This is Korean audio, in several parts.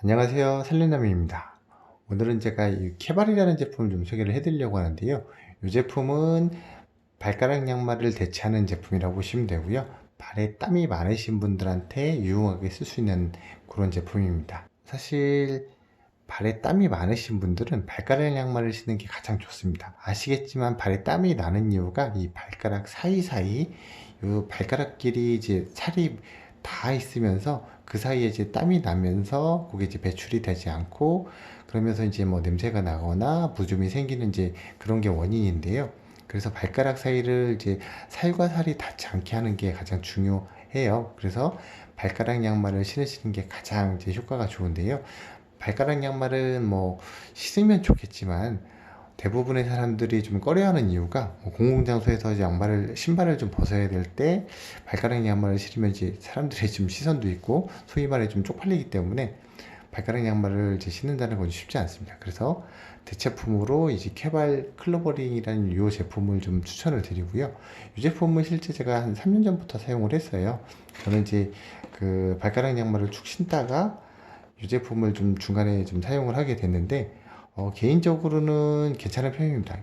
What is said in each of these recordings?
안녕하세요. 살린남입니다. 오늘은 제가 이 케발이라는 제품을 좀 소개를 해드리려고 하는데요. 이 제품은 발가락 양말을 대체하는 제품이라고 보시면 되고요. 발에 땀이 많으신 분들한테 유용하게 쓸 수 있는 그런 제품입니다. 사실 발에 땀이 많으신 분들은 발가락 양말을 신는 게 가장 좋습니다. 아시겠지만 발에 땀이 나는 이유가 이 발가락 사이사이 이 발가락끼리 이제 살이 다 있으면서 그 사이에 이제 땀이 나면서 그게 이제 배출이 되지 않고 그러면서 이제 뭐 냄새가 나거나 무좀이 생기는 이제 그런 게 원인인데요. 그래서 발가락 사이를 이제 살과 살이 닿지 않게 하는 게 가장 중요해요. 그래서 발가락 양말을 신으시는 게 가장 이제 효과가 좋은데요. 발가락 양말은 뭐 신으면 좋겠지만 대부분의 사람들이 좀 꺼려하는 이유가 뭐 공공장소에서 양말을 신발을 좀 벗어야 될 때 발가락 양말을 신으면 이제 사람들의 좀 시선도 있고 소위 말해 좀 쪽팔리기 때문에 발가락 양말을 이제 신는다는 건 쉽지 않습니다. 그래서 대체품으로 이제 케발 클로버링이라는 이 제품을 좀 추천을 드리고요. 이 제품은 실제 제가 한 3년 전부터 사용을 했어요. 저는 이제 그 발가락 양말을 쭉 신다가 이 제품을 좀 중간에 좀 사용을 하게 됐는데 어, 개인적으로는 괜찮은 편입니다.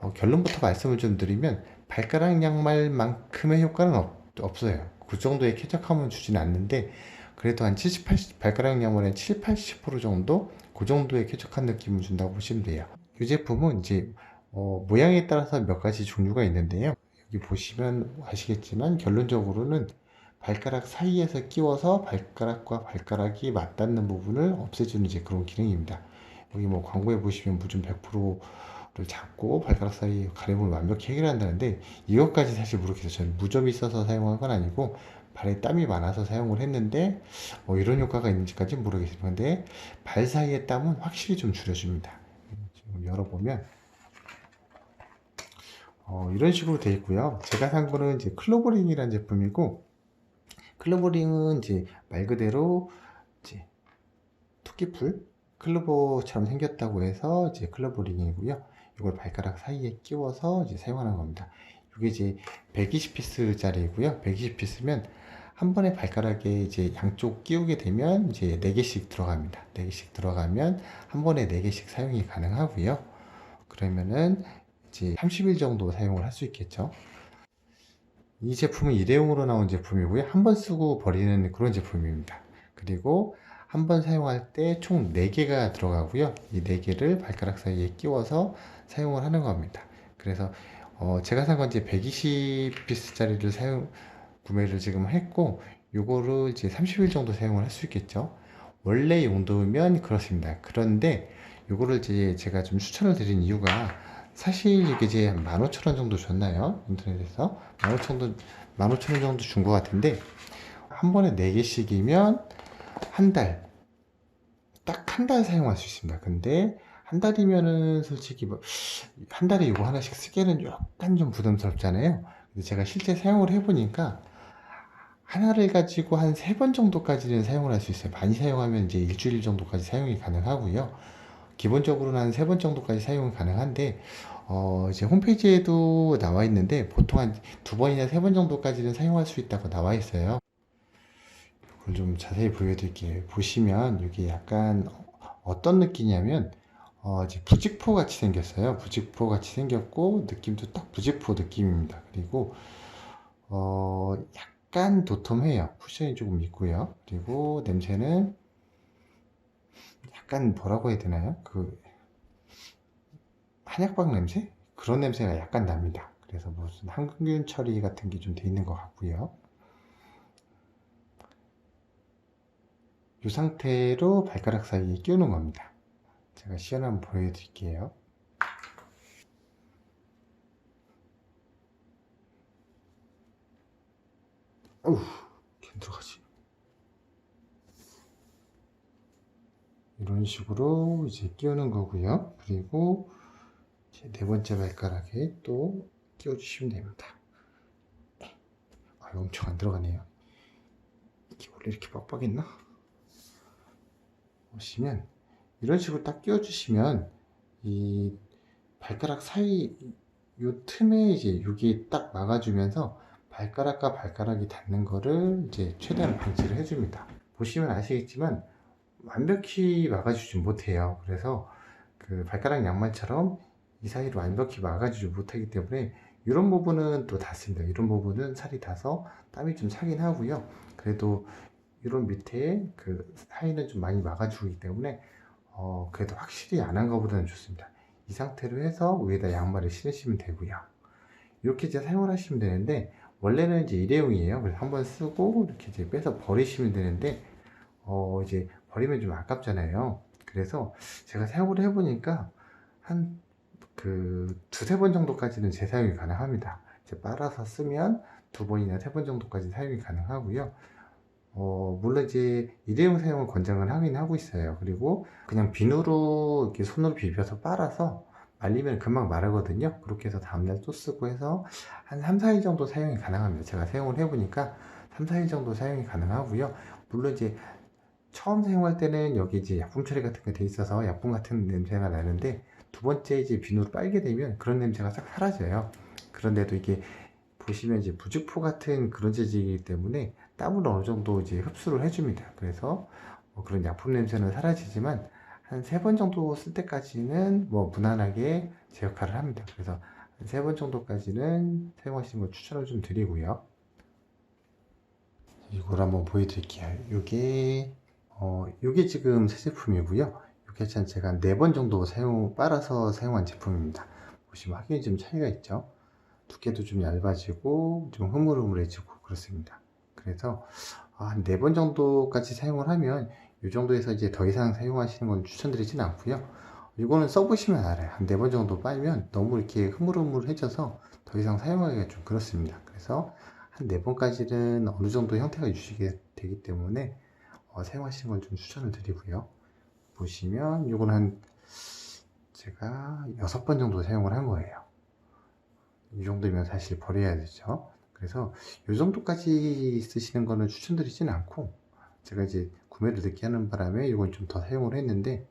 어, 결론부터 말씀을 좀 드리면 발가락 양말만큼의 효과는 없, 없어요. 그 정도의 쾌적함은 주진 않는데 그래도 한 70, 80 발가락 양말의 7, 80% 정도 그 정도의 쾌적한 느낌을 준다고 보시면 돼요. 이 제품은 이제 어, 모양에 따라서 몇 가지 종류가 있는데요. 여기 보시면 아시겠지만 결론적으로는 발가락 사이에서 끼워서 발가락과 발가락이 맞닿는 부분을 없애주는 이제 그런 기능입니다. 여기 뭐 광고에 보시면 무좀 100%를 잡고 발가락 사이 가려움을 완벽히 해결한다는데 이것까지 사실 모르겠어요. 저는 무좀이 있어서 사용한 건 아니고 발에 땀이 많아서 사용을 했는데 뭐 이런 효과가 있는지까지는 모르겠어요. 근데 발 사이의 땀은 확실히 좀 줄여줍니다. 지금 열어보면 어, 이런 식으로 되어 있고요. 제가 산 거는 이제 클로버링이라는 제품이고 클로버링은 이제 말 그대로 이제 토끼풀 클로버처럼 생겼다고 해서 이제 클로버 링이고요. 이걸 발가락 사이에 끼워서 이제 사용하는 겁니다. 이게 이제 120피스짜리고요. 120피스면 한 번에 발가락에 이제 양쪽 끼우게 되면 이제 4개씩 들어갑니다. 4개씩 들어가면 한 번에 4개씩 사용이 가능하고요. 그러면은 이제 30일 정도 사용을 할 수 있겠죠. 이 제품은 일회용으로 나온 제품이고요. 한 번 쓰고 버리는 그런 제품입니다. 그리고 한 번 사용할 때 총 4개가 들어가고요. 이 4개를 발가락 사이에 끼워서 사용을 하는 겁니다. 그래서 어 제가 산 건 이제 120피스짜리를 사용 구매를 지금 했고 요거를 이제 30일 정도 사용을 할 수 있겠죠. 원래 용도면 그렇습니다. 그런데 요거를 이제 제가 좀 추천을 드린 이유가 사실 이게 이제 15,000원 정도 줬나요? 인터넷에서 15,000원 15,000원 정도 준 것 같은데 한 번에 4개씩이면 한 달, 딱 한 달 사용할 수 있습니다. 근데 한 달이면은 솔직히 뭐 한 달에 이거 하나씩 쓰기에는 약간 좀 부담스럽잖아요. 근데 제가 실제 사용을 해보니까 하나를 가지고 한 세 번 정도까지는 사용을 할 수 있어요. 많이 사용하면 이제 일주일 정도까지 사용이 가능하고요. 기본적으로는 한 세 번 정도까지 사용이 가능한데, 어, 이제 홈페이지에도 나와 있는데, 보통 한 두 번이나 세 번 정도까지는 사용할 수 있다고 나와 있어요. 이걸 좀 자세히 보여드릴게요. 보시면, 이게 약간 어떤 느낌이냐면, 어, 이제 부직포 같이 생겼어요. 부직포 같이 생겼고, 느낌도 딱 부직포 느낌입니다. 그리고, 어, 약간 도톰해요. 쿠션이 조금 있고요. 그리고 냄새는 약간 뭐라고 해야 되나요? 그 한약방 냄새? 그런 냄새가 약간 납니다. 그래서 무슨 항균 처리 같은 게 좀 돼 있는 것 같고요. 이 상태로 발가락 사이에 끼우는 겁니다. 제가 시연 한번 보여드릴게요. 어우, 캔 들어가지. 이런 식으로 이제 끼우는 거고요. 그리고 네 번째 발가락에 또 끼워주시면 됩니다. 아, 엄청 안 들어가네요. 이게 원래 이렇게 빡빡했나? 보시면 이런 식으로 딱 끼워주시면 이 발가락 사이 요 틈에 이제 여기 딱 막아주면서 발가락과 발가락이 닿는 거를 이제 최대한 방지를 해줍니다. 보시면 아시겠지만 완벽히 막아주지 못해요. 그래서 그 발가락 양말처럼 이 사이를 완벽히 막아주지 못하기 때문에 이런 부분은 또 닿습니다. 이런 부분은 살이 닿아서 땀이 좀 차긴 하고요. 그래도 이런 밑에 그 사이는 좀 많이 막아주기 때문에 어, 그래도 확실히 안 한 것보다는 좋습니다. 이 상태로 해서 위에다 양말을 신으시면 되고요. 이렇게 이제 사용을 하시면 되는데 원래는 이제 일회용이에요. 그래서 한번 쓰고 이렇게 이제 빼서 버리시면 되는데 어, 이제 버리면 좀 아깝잖아요. 그래서 제가 사용을 해보니까 한 그 두세 번 정도까지는 재사용이 가능합니다. 이제 빨아서 쓰면 두 번이나 세 번 정도까지 사용이 가능하고요. 어, 물론 이제 일회용 사용을 권장을 하긴 하고 있어요. 그리고 그냥 비누로 이렇게 손으로 비벼서 빨아서 말리면 금방 마르거든요. 그렇게 해서 다음날 또 쓰고 해서 한 3, 4일 정도 사용이 가능합니다. 제가 사용을 해보니까 3, 4일 정도 사용이 가능하고요. 물론 이제 처음 사용할 때는 여기 이제 약품 처리 같은 게 돼 있어서 약품 같은 냄새가 나는데 두 번째 이제 비누를 빨게 되면 그런 냄새가 싹 사라져요. 그런데도 이게 보시면 이제 부직포 같은 그런 재질이기 때문에 땀을 어느 정도 이제 흡수를 해줍니다. 그래서 뭐 그런 약품 냄새는 사라지지만 한 세 번 정도 쓸 때까지는 뭐 무난하게 제 역할을 합니다. 그래서 세번 정도까지는 사용하시는 걸 추천을 좀 드리고요. 이걸 한번 보여드릴게요. 이게 어 이게 지금 새 제품이고요. 이게 참 제가 네 번 정도 사용 빨아서 사용한 제품입니다. 보시면 확연히 좀 차이가 있죠. 두께도 좀 얇아지고 좀 흐물흐물해지고 그렇습니다. 그래서 한 네 번 정도까지 사용을 하면 이 정도에서 이제 더 이상 사용하시는 건 추천드리진 않고요. 이거는 써보시면 알아요. 한 네 번 정도 빨면 너무 이렇게 흐물흐물해져서 더 이상 사용하기가 좀 그렇습니다. 그래서 한 네 번까지는 어느 정도 형태가 유지가 되기 때문에 어, 사용하시는 걸 좀 추천을 드리고요. 보시면 이건 한 제가 여섯 번 정도 사용을 한 거예요. 이 정도면 사실 버려야 되죠. 그래서 이 정도까지 쓰시는 거는 추천드리진 않고 제가 이제 구매를 늦게 하는 바람에 이건 좀 더 사용을 했는데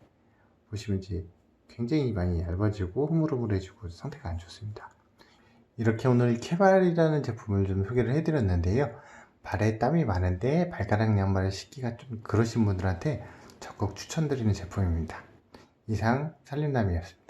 보시면 이제 굉장히 많이 얇아지고 흐물흐물해지고 상태가 안 좋습니다. 이렇게 오늘 케발이라는 제품을 좀 소개를 해드렸는데요. 발에 땀이 많은데 발가락 양말을 신기가 좀 그러신 분들한테 적극 추천드리는 제품입니다. 이상 살림남이었습니다.